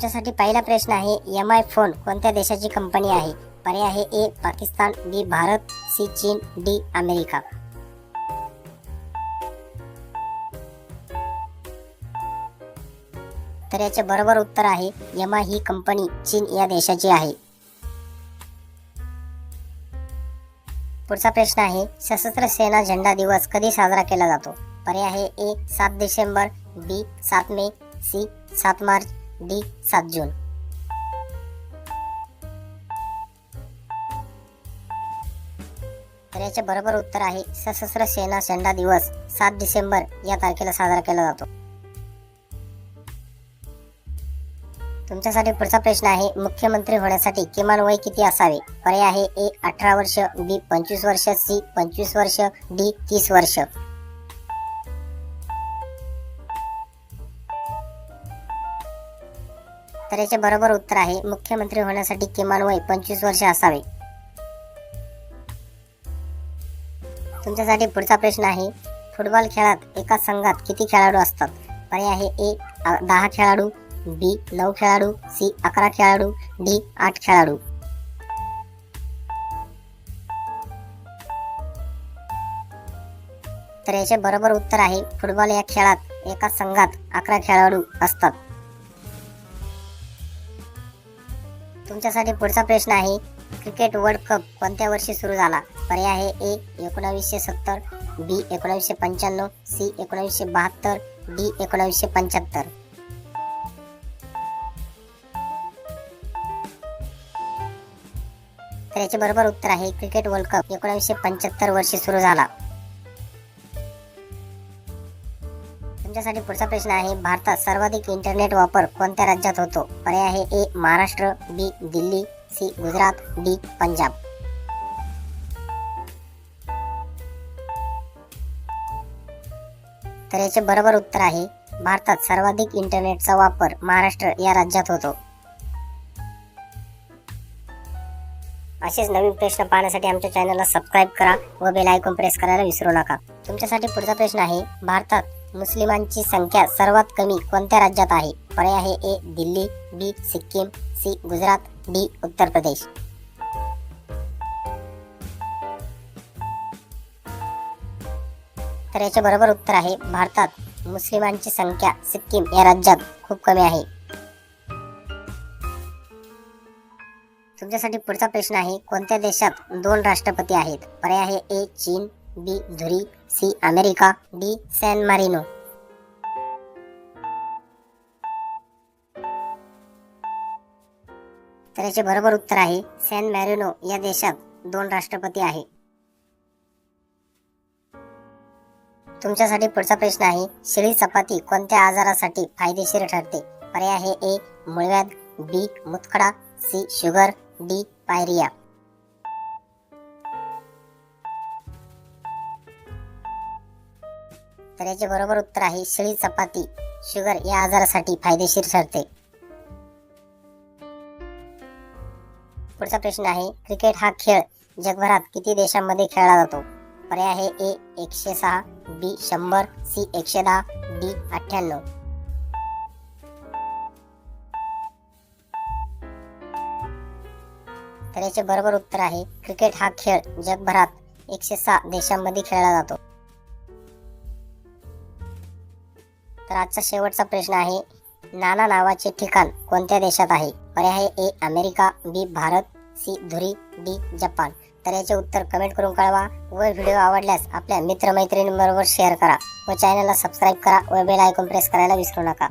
तुमच्यासाठी पहिला प्रश्न आहे एम आय फोन कोणत्या देशाची कंपनी आहे? पर्याय आहे A Pakistan B Bharat C चीन डी अमेरिका. तर याचे बरोबर उत्तर आहे यमा आय ही कंपनी चीन या देशाची आहे. पुढचा प्रश्न आहे सशस्त्र सेना झेंडा दिवस कधी साजरा केला जातो? पर्याय आहे ए सात डिसेंबर बी सात मे सी सात मार्च डी सात जून. तर याचे बरोबर उत्तर आहे सशस्त्र सेना झेंडा दिवस सात डिसेंबर या तारखेला साजरा केला जातो. तुमच्यासाठी पुढचा प्रश्न आहे मुख्यमंत्री होण्यासाठी किमान वय किती असावे? पर्याय आहे ए अठरा वर्ष बी पंचवीस वर्ष सी पंचवीस वर्ष डी तीस वर्ष. तर याचे बरोबर उत्तर आहे. मुख्यमंत्री होण्यासाठी किमान वय पंचवीस वर्ष असावे. तुमच्यासाठी पुढचा प्रश्न आहे फुटबॉल खेळात एका संघात किती खेळाडू असतात? पर्याय आहे ए दहा खेळाडू बी नऊ खेळाडू सी अकरा खेळाडू डी आठ खेळाडू. तर याचे बरोबर उत्तर आहे फुटबॉल या खेळात एका संघात अकरा खेळाडू असतात. तुमच्यासाठी पुढचा प्रश्न आहे क्रिकेट वर्ल्ड कप कोणत्या वर्षी सुरू झाला? पर्याय आहे ए एकोणावीसशे सत्तर बी एकोणावीसशे पंच्याण्णव सी एकोणावीसशे बहात्तर डी एकोणावीसशे पंच्याहत्तर. तर याचे बरोबर उत्तर आहे क्रिकेट वर्ल्ड कप एकोणावीसशे पंच्याहत्तर वर्षी सुरू झाला. तुमच्यासाठी पुढचा प्रश्न आहे भारतात सर्वाधिक इंटरनेट वापर कोणत्या राज्यात होतो? पर्याय आहे A Maharashtra B Delhi C Gujarat D Punjab. तर याचे बरोबर उत्तर आहे भारतात सर्वाधिक इंटरनेटचा वापर महाराष्ट्र या राज्यात होतो. असेच नवीन प्रश्न पाहण्यासाठी आमच्या चॅनलला सबस्क्राईब करा व बेल आयकॉन प्रेस करायला विसरू नका. तुमच्यासाठी पुढचा प्रश्न आहे भारतात मुस्लिमांची संख्या सर्वात कमी कोणत्या राज्यात आहे? पर्याय आहे A Delhi B Sikkim C Gujarat D Uttar Pradesh. तर याचे बरोबर उत्तर आहे भारतात मुस्लिमांची संख्या सिक्कीम या राज्यात खूप कमी आहे. तुमच्यासाठी पुढचा प्रश्न आहे कोणत्या देशात दोन राष्ट्रपती आहेत? पर्याय आहे ए चीन बी धुरी C America D San Marino. तर याचे बरोबर उत्तर आहे सॅन मॅरिनो या देशात दोन राष्ट्रपती आहे. तुमच्यासाठी पुढचा प्रश्न आहे शिळी चपाती कोणत्या आजारासाठी फायदेशीर ठरते? पर्याय आहे ए मुळव्याध बी मुतखडा सी शुगर डी पायरिया. तर याचे बरोबर उत्तर आहे शिळी चपाती. शुगर या आजारासाठी फायदेशीर ठरते. पुढचा प्रश्न आहे क्रिकेट हा खेळ जगभरात किती देशांमध्ये खेळला जातो? पर्याय आहे ए एकशे सहा बी शंभर सी एकशे दहा डी अठ्ठ्याण्णव. तर याचे बरोबर उत्तर आहे क्रिकेट हा खेळ जगभरात एकशे सहा देशांमध्ये खेळला जातो. तर आजचा शेवटचा प्रश्न आहे नाना नावाचे ठिकाण कोणत्या देशात आहे? पर्याय A America B Bharat C Dhuri D Japan. तर याचे उत्तर कमेंट करून कळवा व व्हिडिओ आवडल्यास आपल्या मित्रमैत्रिणींबरोबर शेअर करा व चॅनलला सबस्क्राईब करा व बेल आयकॉन प्रेस करायला विसरू नका.